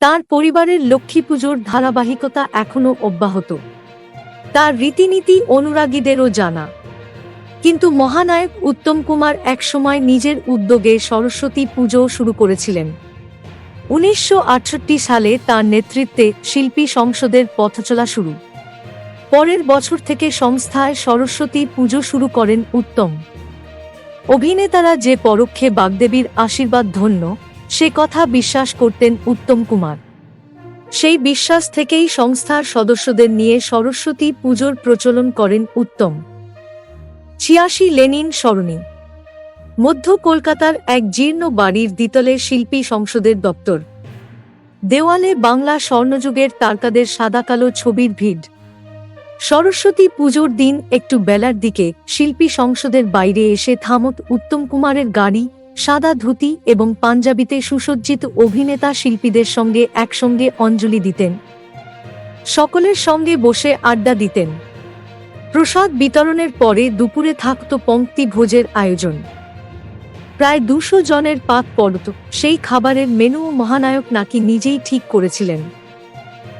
তার পরিবারের লক্ষ্মী পুজোর ধারাবাহিকতা এখনও অব্যাহত। তার রীতিনীতি অনুরাগীদেরও জানা। কিন্তু মহানায়ক উত্তম কুমার একসময় নিজের উদ্যোগে সরস্বতী পুজো শুরু করেছিলেন। উনিশশো আটষট্টি সালে তার নেতৃত্বে শিল্পী সংসদের পথচলা শুরু। পরের বছর থেকে সংস্থায় সরস্বতী পুজো শুরু করেন উত্তম। অভিনেতারা যে পরোক্ষে বাগদেবীর আশীর্বাদ ধন্য সে কথা বিশ্বাস করতেন উত্তম কুমার। সেই বিশ্বাস থেকেই সংস্থার সদস্যদের নিয়ে সরস্বতী পুজোর প্রচলন করেন উত্তম। ছিয়াশি লেনিন সরণি মধ্য কলকাতার এক জীর্ণ বাড়ির দ্বিতলে শিল্পী সংসদের দপ্তর। দেওয়ালে বাংলা স্বর্ণযুগের তারকাদের সাদাকালো ছবির ভিড়। সরস্বতী পুজোর দিন একটু বেলার দিকে শিল্পী সংসদের বাইরে এসে থামত উত্তম কুমারের গাড়ি সাদা ধুতি এবং পাঞ্জাবিতে সুসজ্জিত অভিনেতা শিল্পীদের সঙ্গে একসঙ্গে অঞ্জলি দিতেন। সকলের সঙ্গে বসে আড্ডা দিতেন। প্রসাদ বিতরণের পরে দুপুরে থাকত পঙ্ক্তি ভোজের আয়োজন। প্রায় দুশো জনের পাক পড়ত সেই খাবারের মেনু মহানায়ক নাকি নিজেই ঠিক করেছিলেন।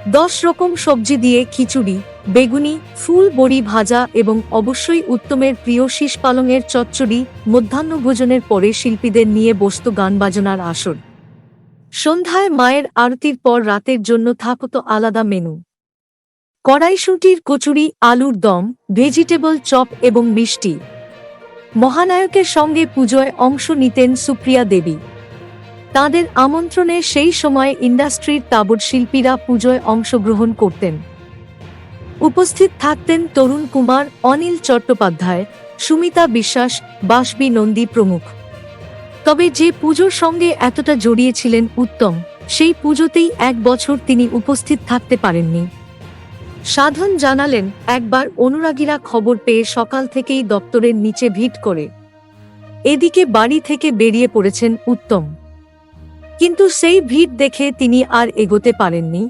দশ রকম সবজি দিয়ে খিচুড়ি বেগুনি, ফুল বড়ি ভাজা এবং অবশ্যই উত্তমের প্রিয় শীষ পালংয়ের চচ্চড়ি মধ্যাহ্নভোজনের পরে শিল্পীদের নিয়ে বসত গান বাজনার আসর। সন্ধ্যায় মায়ের আরতির পর রাতের জন্য থাকত আলাদা মেনু। কড়াইশুঁটির কচুরি, আলুর দম, ভেজিটেবল চপ এবং মিষ্টি। মহানায়কের সঙ্গে পুজোয় অংশ নিতেন সুপ্রিয়া দেবী। তাদের আমন্ত্রণে সেই সময় ইন্ডাস্ট্রির তাবড় শিল্পীরা পুজোয় অংশগ্রহণ করতেন। উপস্থিত থাকতেন তরুণ কুমার, অনিল চট্টোপাধ্যায়, সুমিতা বিশ্বাস বাসবি নন্দী প্রমুখ। তবে যে পুজোর সঙ্গে এতটা জড়িয়েছিলেন উত্তম, সেই পুজোতেই এক বছর তিনি উপস্থিত থাকতে পারেননি। সাধন জানালেন, একবার অনুরাগীরা খবর পেয়ে সকাল থেকেই দপ্তরের নিচে ভিড় করে। এদিকে বাড়ি থেকে বেরিয়ে পড়েছেন উত্তম। কিন্তু সেই ভিড় দেখে তিনি আর এগোতে পারেননি।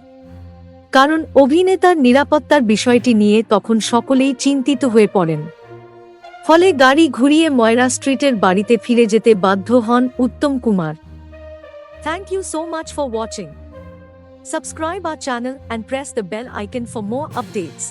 কারণ অভিনেতার নিরাপত্তার বিষয়টি নিয়ে তখন সকলেই চিন্তিত হয়ে পড়েন। ফলে গাড়ি ঘুরিয়ে ময়রা স্ট্রিটের বাড়িতে ফিরে যেতে বাধ্য হন Uttam Kumar. Thank you so much for watching subscribe R channel and press the bell icon for more updates.